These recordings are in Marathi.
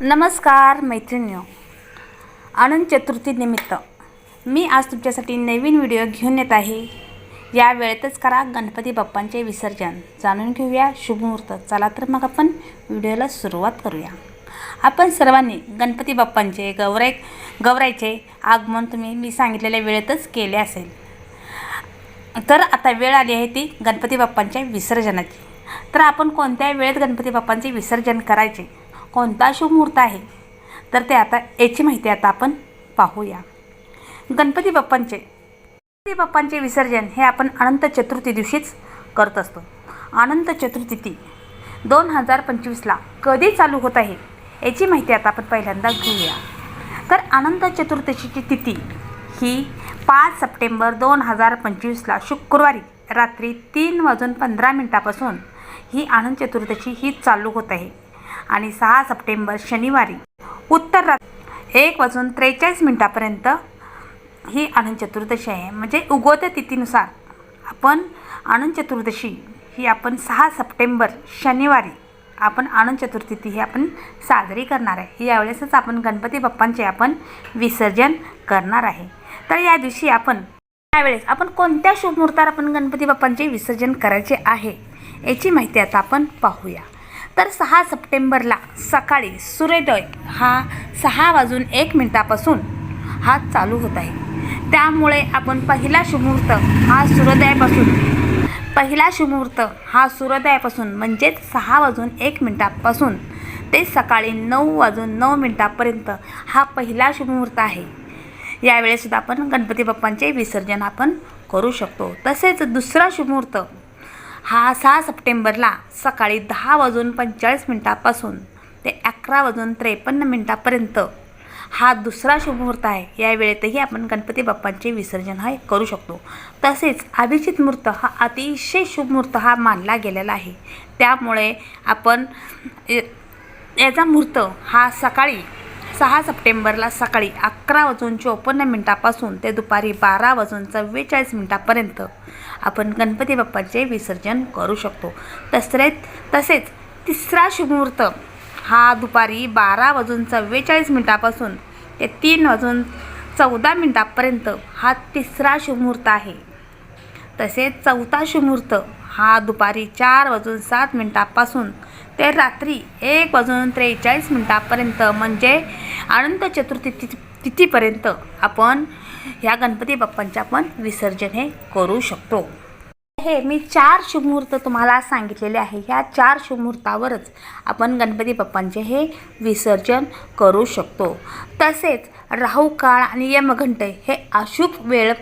नमस्कार मैत्रिणी आनंद चतुर्थीनिमित्त मी आज तुमच्यासाठी नवीन व्हिडिओ घेऊन येत आहे. या वेळेतच करा गणपती बाप्पांचे विसर्जन. जाणून घेऊया शुभमुहूर्त चला तर मग आपण व्हिडिओला सुरुवात करूया. आपण सर्वांनी गणपती बाप्पांचे गौराय गौरायचे आगमन तुम्ही मी सांगितलेल्या वेळेतच केले असेल. तर आता वेळ आली आहे ती गणपती बाप्पांच्या विसर्जनाची. तर आपण कोणत्या वेळेत गणपती बाप्पांचे विसर्जन करायचे? कोणता शुभ मुहूर्त आहे? तर ते आता याची माहिती आता आपण पाहूया. गणपती बाप्पांचे गणपती बाप्पांचे विसर्जन हे आपण अनंत चतुर्थी दिवशीच करत असतो. अनंत चतुर्थी दोन हजार पंचवीसला कधी चालू होत आहे याची माहिती आता आपण पहिल्यांदा घेऊया. तर अनंत चतुर्दशीची तिथी ही पाच सप्टेंबर दोन हजार पंचवीसला शुक्रवारी रात्री तीन वाजून पंधरा मिनटापासून ही आनंद चतुर्दशी ही चालू होत आहे. आणि सहा सप्टेंबर शनिवारी. उत्तर रात्र एक वाजून त्रेचाळीस मिनटापर्यंत ही अनंत चतुर्दशी आहे. म्हणजे उगवत्या तिथीनुसार आपण अनंत चतुर्दशी ही आपण सहा सप्टेंबर शनिवारी आपण अनंत चतुर्थी ही आपण साजरी करणार आहे. यावेळेसच आपण गणपती बाप्पांचे आपण विसर्जन करणार आहे. तर या दिवशी आपण त्यावेळेस आपण कोणत्या शुभमुहूर्तावर आपण गणपती बाप्पांचे विसर्जन करायचे आहे याची माहिती आता आपण पाहूया. तर सहा सप्टेंबरला सकाळी सूर्योदय हा सहा वाजून एक मिनिटापासून हा चालू होत आहे. त्यामुळे आपण पहिला शुभमुहूर्त हा सूर्योदयापासून पहिला शुभमुहूर्त हा सूर्योदयापासून म्हणजेच सहा वाजून एक मिनिटापासून ते सकाळी नऊ वाजून नऊ मिनिटापर्यंत हा पहिला शुभमुहूर्त आहे. यावेळेसुद्धा आपण गणपती बाप्पांचे विसर्जन आपण करू शकतो. तसेच दुसरा शुभमुहूर्त हा सहा सप्टेंबरला सकाळी दहा वाजून पंचेचाळीस मिनटापासून ते अकरा वाजून त्रेपन्न मिनटापर्यंत. हा दुसरा शुभमुहूर्त आहे. या वेळेतही आपण गणपती बाप्पांचे विसर्जन हा करू शकतो. तसेच अभिजित मुहूर्त हा अतिशय शुभ मुहूर्त हा मानला गेलेला आहे. त्यामुळे आपण य- याचा मुहूर्त हा सकाळी सहा सप्टेंबरला सकाळी अकरा वाजून चोपन्न मिनटापासून ते दुपारी बारा वाजून चव्वेचाळीस मिनटापर्यंत आपण गणपती बाप्पाचे विसर्जन करू शकतो. तसरे तसेच तिसरा शुभमुहूर्त हा दुपारी बारा वाजून चव्वेचाळीस मिनटापासून ते तीन वाजून चौदा मिनटापर्यंत हा तिसरा शुभमुहूर्त आहे. तसेच चौथा शुभमुहूर्त हा दुपारी चार वाजून सात मिनटापासून ते रात्री एक वाजून त्रेचाळीस मिनटापर्यंत म्हणजे अनंत चतुर्थी तिथीपर्यंत आपण ह्या गणपती बाप्पांचे आपण विसर्जन हे करू शकतो. हे मी चार शुभमुहूर्त तुम्हाला सांगितलेले आहे. ह्या चार शुभमुहूर्तावरच आपण गणपती बाप्पांचे हे विसर्जन करू शकतो. तसेच राहू काळ आणि यमघंट हे अशुभ वेळ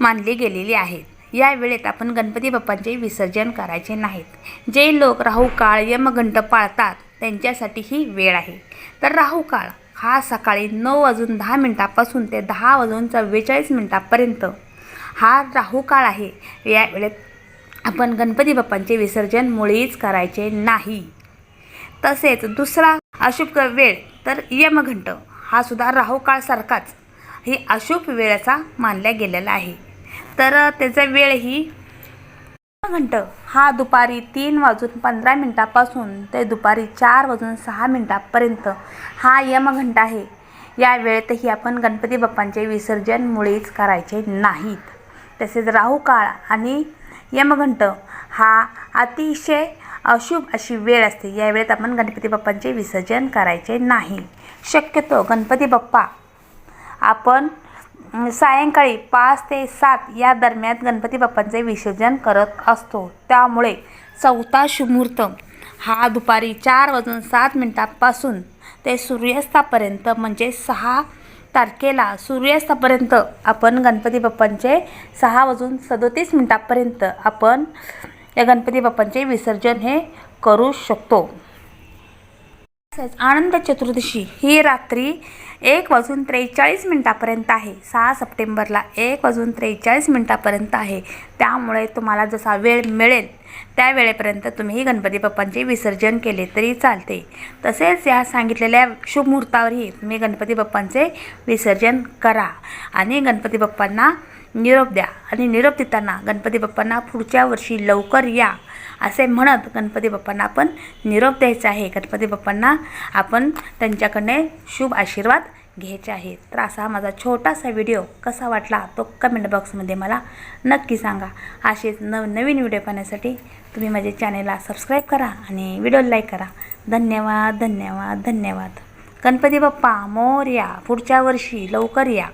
मानली गेलेली आहेत. या वेळेत आपण गणपती बाप्पांचे विसर्जन करायचे नाहीत. जे लोक राहू काळ यमघंट पाळतात त्यांच्यासाठी ही वेळ आहे. तर राहू काळ हा सकाळी नऊ वाजून दहा मिनटापासून ते दहा वाजून चव्वेचाळीस मिनटापर्यंत. हा राहू काळ आहे. या वेळेत आपण गणपती बाप्पांचे विसर्जन मुळीच करायचे नाही. तसेच दुसरा अशुभ वेळ तर यमघंट हा सुद्धा राहू काळसारखाच. ही अशुभ वेळाचा मानला गेलेला आहे. तर त्याचा वेळ ही घंट. हा दुपारी तीन वाजून पंधरा मिनटापासून ते दुपारी चार वाजून सहा मिनटापर्यंत हा यमघंट आहे. या वेळेतही आपण गणपती बाप्पांचे विसर्जन मुळीच करायचे नाहीत. तसेच राहू काळ आणि यमघंट हा अतिशय अशुभ अशी वेळ असते. या वेळेत आपण गणपती बाप्पांचे विसर्जन करायचे नाही. शक्यतो गणपती बाप्पा आपण सायंकाळी पाच ते सात या दरम्यान गणपती बाप्पांचे विसर्जन करत असतो. त्यामुळे चौथा शुभमुहूर्त हा दुपारी चार वाजून सात मिनटापासून ते सूर्यास्तापर्यंत म्हणजे सहा तारखेला सूर्यास्तापर्यंत आपण गणपती बाप्पांचे सहा वाजून सदोतीस मिनटापर्यंत आपण या गणपती बाप्पांचे विसर्जन हे करू शकतो. तसेच आनंद चतुर्दशी ही रात्री एक वाजून त्रेचाळीस मिनटापर्यंत आहे. सहा सप्टेंबरला एक वाजून त्रेचाळीस मिनटापर्यंत आहे. त्यामुळे तुम्हाला जसा वेळ मिळेल त्या वेळेपर्यंत तुम्ही गणपती बाप्पांचे विसर्जन केले तरी चालते. तसेच या सांगितलेल्या शुभ मुहूर्तावरही तुम्ही गणपती बाप्पांचे विसर्जन करा आणि गणपती बाप्पांना निरोप द्या आणि निरोप देताना गणपती बाप्पांना पुढच्या वर्षी लवकर या असे म्हणत गणपती बाप्पांना आपण निरोप द्यायचा आहे. गणपती बाप्पांना आपण त्यांच्याकडने शुभ आशीर्वाद घ्यायचे आहेत. तर असा हा माझा छोटासा व्हिडिओ कसा वाटला तो कमेंट बॉक्समध्ये मला नक्की सांगा. असेच नव नवीन व्हिडिओ पाहण्यासाठी तुम्ही माझ्या चॅनेलला सबस्क्राईब करा आणि व्हिडिओ लाईक करा. धन्यवाद धन्यवाद धन्यवाद. गणपती बाप्पा मोर या पुढच्या वर्षी लवकर या.